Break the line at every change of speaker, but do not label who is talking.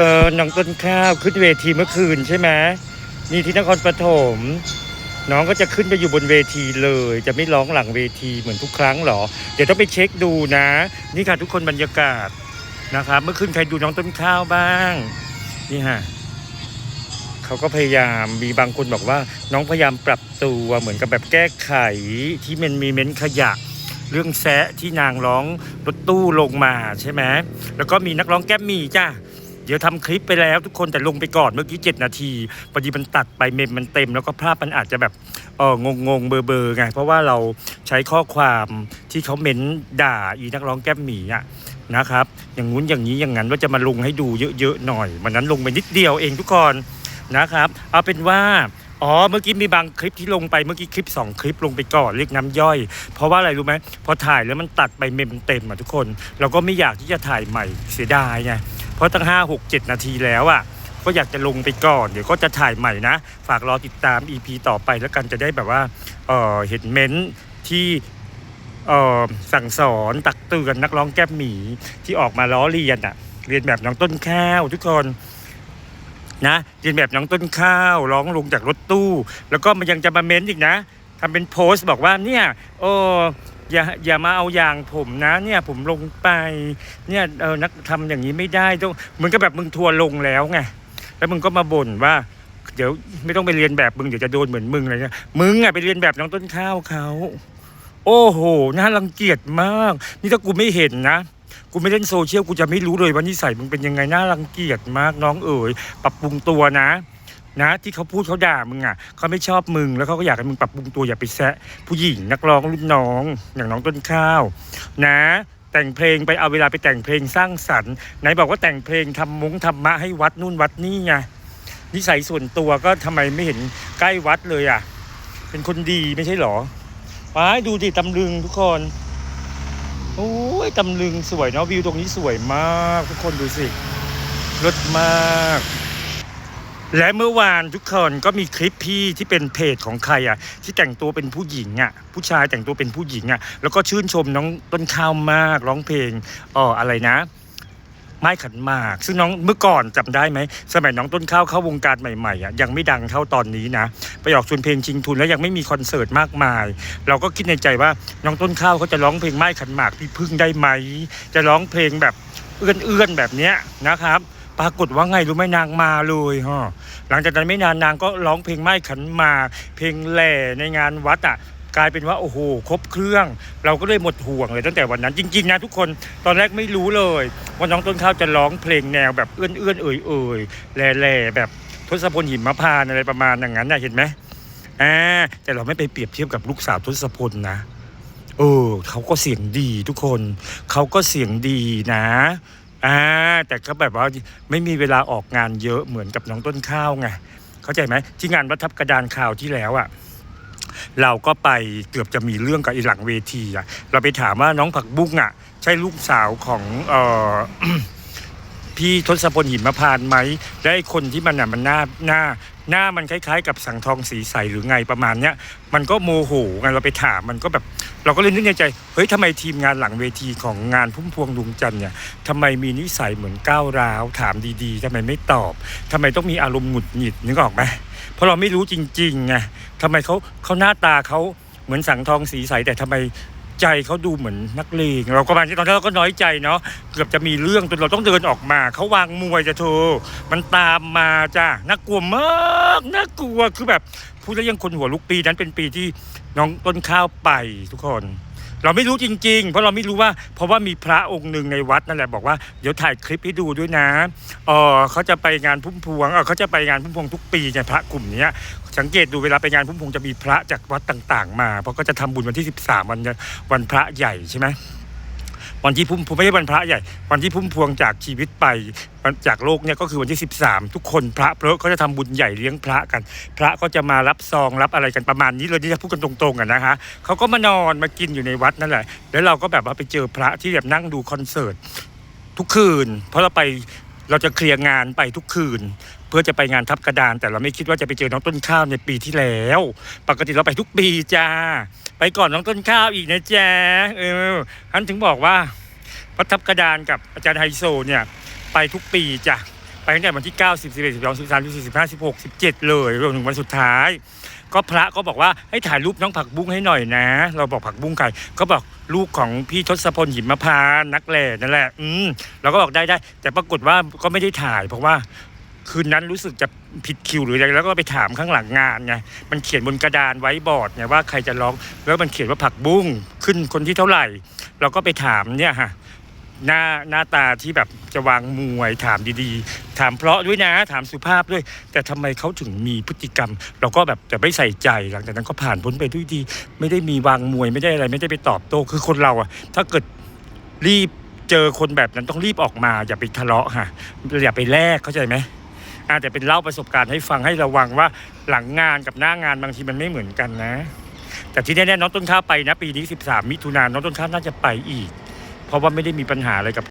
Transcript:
เออน้องต้นข้าวขึ้นเวทีเมื่อคืนใช่ไหมนี่ที่นครปฐมน้องก็จะขึ้นไปอยู่บนเวทีเลย จะไม่ร้องหลังเวทีเหมือนทุกครั้งหรอ เดี๋ยวต้องไปเช็คดูนะ นี่ค่ะทุกคนบรรยากาศนะครับ เมื่อคืนใครดูน้องต้นข้าวบ้าง นี่ฮะเขาก็พยายามมีบางคนบอกว่า น้องพยายามปรับตัวเหมือนกับแบบแก้ไขที่มันมีเม้นขยะเรื่องแซะที่นางร้องรถตู้ลงมาใช่ไหมแล้วก็มีนักร้องแก้มมีจ้า เดี๋ยวทำคลิปไปแล้วทุกคนแต่ลงไปก่อนเมื่อกี้7นาทีพอดีมันตัดไปเมมมันเต็ม แล้วก็ภาพมันอาจจะแบบเอองงงเบอร์เบอร์ไงเพราะว่าเราใช้ข้อความที่เขาเม้นด่าอีนักร้องแก้มหมีอะนะครับ อย่างงู้นอย่างนี้อย่างนั้นว่าจะมาลงให้ดูเยอะๆหน่อยวันนั้นลงไปนิดเดียวเองทุกคนนะครับ เอาเป็นว่า อ๋อเมื่อกี้มีบางคลิปที่ลงไปเมื่อกี้คลิป 2 คลิปลงไปก่อนเรียกน้ำย่อย เพราะว่าอะไรรู้ไหมพอถ่ายแล้วมันตัดไปเมมเต็มอะทุกคน เราก็ไม่อยากที่จะถ่ายใหม่เสียดายไงเพราะตั้ง 5 6 7 นาทีแล้วอะก็อยากจะลงไปก่อนเดี๋ยวก็จะถ่ายใหม่นะ ฝากรอติดตาม EP ต่อไปแล้วกันจะได้แบบว่าเออเห็นเม้นท์ที่เออสั่งสอนตักเตือนนักร้องแก้มหมีที่ออกมาล้อเลียนอะเรียนแบบน้องต้นข้าวทุกคน นะเรียนแบบน้องต้นข้าวร้องลงจากรถตู้ แล้วก็มันยังจะมาเม้นอีกนะทำเป็นโพสต์บอกว่าเนี่ยโอ้อย่าอย่ามาเอาอย่างผมนะเนี่ยผมลงไปเนี่ยเออนักทำอย่างนี้ไม่ได้ต้องมือนกับแบบมึงทัวลงแล้วไงแล้วมึงก็มาบ่นว่า เดี๋ยวไม่ต้องไปเรียนแบบมึงเดี๋ยวจะโดนเหมือนมึงอะไรเงี้ยมึงอะไปเรียนแบบน้องต้นข้าวเขาโอ้โหน่ารังเกียจมาก นี่ถ้ากูไม่เห็นนะ กูไม่เล่นโซเชียลกูจะไม่รู้เลยว่านิสัยมึงเป็นยังไงน่ารังเกียจมากน้องเอ๋ยปรับปรุงตัวนะ นะ ที่เขาพูดเขาด่ามึงอะเขาไม่ชอบมึงแล้วเขาก็อยากให้มึงปรับปรุงตัวอย่าไปแซะผู้หญิงนักร้องรุ่นน้องอย่างน้องต้นข้าว นะ แต่งเพลงไปเอาเวลาไปแต่งเพลงสร้างสรรค์ไหนบอกว่าแต่งเพลงทำมุ้งทำมะให้วัดนู่นวัดนี่ไงนิสัยส่วนตัวก็ทำไมไม่เห็นใกล้วัดเลยอะ เป็นคนดีไม่ใช่หรอว้ายดูดิตำลึงทุกคน โอ้ยตำลึงสวยเนาะวิวตรงนี้สวยมาก ทุกคนดูสิรถมาก และเมื่อวานทุกคนก็มีคลิปพี่ที่เป็นเพจของใครอะ ที่แต่งตัวเป็นผู้หญิงอะ ผู้ชายแต่งตัวเป็นผู้หญิงอะ แล้วก็ชื่นชมน้องต้นข้าวมากร้องเพลงอ๋ออะไรนะ ไม้ขันหมาก ซึ่งน้องเมื่อก่อนจำได้ไหม สมัยน้องต้นข้าวเข้าวงการใหม่ๆอะยังไม่ดังเท่าตอนนี้นะไปออกชวนเพลงชิงทุนแล้วยังไม่มีคอนเสิร์ตมากมาย เราก็คิดในใจว่าน้องต้นข้าวเขาจะร้องเพลงไม้ขันหมากพี่พึ่งได้ไหม จะร้องเพลงแบบเอื้อนๆแบบเนี้ยนะครับปรากฏว่าไงรู้ไหมนางมาเลยฮะหลังจากนั้นไม่นานนางก็ร้องเพลงไม้ขันหมากเพลงแหล่ในงานวัดอะ กลายเป็นว่าโอ้โหครบเครื่อง เราก็เลยหมดห่วงเลยตั้งแต่วันนั้นจริงๆนะทุกคนตอนแรกไม่รู้เลยว่าน้องต้นข้าวจะร้องเพลงแนวแบบเอื้อนเอื้อนเอ่ยเอ่ยแหล่แหล่แบบทศพลหิมพานอะไรประมาณอย่างนั้นนะเห็นไหมอ่าแต่เราไม่ไปเปรียบเทียบกับลูกสาวทศพลนะเออเขาก็เสียงดีทุกคนเขาก็เสียงดีนะอ่าแต่ก็แบบว่าไม่มีเวลาออกงานเยอะเหมือนกับน้องต้นข้าวไงเข้าใจไหมที่งานวัดทับกระดานข่าวที่แล้วอะ่ะ เราก็ไปเกือบจะมีเรื่องกับอีหลังเวทีอะเราไปถามว่าน้องผักบุ้งอะใช่ลูกสาวของเออ พี่ทศพลหิมพานต์ไหมไอ้คนที่มันอะมันหน้าหน้า หน้ามันคล้ายๆ กับสังทองสีใสหรือไงประมาณเนี้ยมันก็โมโหไงเราไปถามมันก็แบบ เราก็เลยนึกในใจเฮ้ยทำไมทีมงานหลังเวทีของงานพุ่มพวงดวงจันทร์เนี่ยทำไมมีนิสัยเหมือนก้าวร้าวถามดีๆทำไมไม่ตอบทำไมต้องมีอารมณ์หงุดหงิดนึกออกไหมเพราะเราไม่รู้จริงๆไงทำไมเขาเขาหน้าตาเขาเหมือนสังทองสีใสแต่ทำไม ใจเขาดูเหมือนนักเลงเราก็บางทีตอนแรกเราก็น้อยใจเนาะเกือบจะมีเรื่องจนเราต้องเดินออกมาเขาวางมวยจะโธอมันตามมาจ้าน่ากลัวมากน่ากลัวคือแบบพูดแล้วยังคนหัวลุกปีนั้นเป็นปีที่น้องต้นข้าวไปทุกคน เราไม่รู้จริง ๆ เพราะเราไม่รู้ว่า เพราะว่ามีพระองค์หนึ่งในวัดนั่นแหละบอกว่าเดี๋ยวถ่ายคลิปให้ดูด้วยนะเออเขาจะไปงานพุ่มพวงเออเขาจะไปงานพุ่มพวงทุกปีไงพระกลุ่มเนี้ยสังเกตดูเวลาไปงานพุ่มพวงจะมีพระจากวัดต่าง ๆ มา เพราะก็จะทำบุญวันที่ 13 วันวันพระใหญ่ใช่ไหม วันที่พุ่มพวงไม่ใช่วันพระใหญ่วันที่พุ่มพวงจากชีวิตไปจากโลกเนี่ยก็คือวันที่ 13 ทุกคนพระเพระเขาจะทำบุญใหญ่เลี้ยงพระกัน พระก็จะมารับซองรับอะไรกันประมาณนี้เลยที่จะพูดกันตรงๆกันนะคะเขาก็มานอนมากินอยู่ในวัดนั่นแหละ แล้วเราก็แบบว่าไปเจอพระที่แบบนั่งดูคอนเสิร์ตทุกคืน เพราะเราไปเราจะเคลียร์งานไปทุกคืน เพื่อจะไปงานทับกระดาน แต่เราไม่คิดว่าจะไปเจอน้องต้นข้าวในปีที่แล้ว ปกติเราไปทุกปีจ้า ไปก่อนน้องต้นข้าวอีกนะจ๊ะเออท่านถึงบอกว่าวัดทับกระดานกับอาจารย์ไฮโซเนี่ยไปทุกปีจ้ะไปตั้งแต่วันที่9 10 11 12 13 14 15 16 17 เลยรวมถึงวันสุดท้าย ก็พระก็บอกว่าให้ถ่ายรูปน้องผักบุ้งให้หน่อยนะ เราบอกผักบุ้งใครก็บอกลูกของพี่ทศพลหิมพานนักแหล่นั่นแหละ อืมเราก็บอกได้ได้ แต่ปรากฏว่าก็ไม่ได้ถ่ายเพราะว่า คืนนั้นรู้สึกจะผิดคิวหรืออะไรแล้วก็ไปถามข้างหลังงานไงมันเขียนบนกระดานไว้บอร์ดไงว่าใครจะร้องแล้วมันเขียนว่าผักบุ้งขึ้นคนที่เท่าไหร่ เราก็ไปถามเนี่ยฮะหน้าหน้าตาที่แบบจะวางมวยถามดีๆ ถามเพราะด้วยนะ ถามสุภาพด้วย แต่ทำไมเขาถึงมีพฤติกรรม เราก็แบบจะไม่ใส่ใจหลังจากนั้นก็ผ่านพ้นไปด้วยดี ไม่ได้มีวางมวยไม่ได้อะไร ไม่ได้ไปตอบโต้คือคนเราอะถ้าเกิดรีบเจอคนแบบนั้นต้องรีบออกมา อย่าไปทะเลาะค่ะอย่าไปแลกเข้าใจไหม อาจจะแต่เป็นเล่าประสบการณ์ให้ฟังให้ระวังว่าหลังงานกับหน้างานบางทีมันไม่เหมือนกันนะ แต่ที่แน่ๆน้องต้นข้าวไปนะ ปีนี้ 13 มิถุนายนน้องต้นข้าวน่าจะไปอีก เพราะว่าไม่ได้มีปัญหาอะไรกับ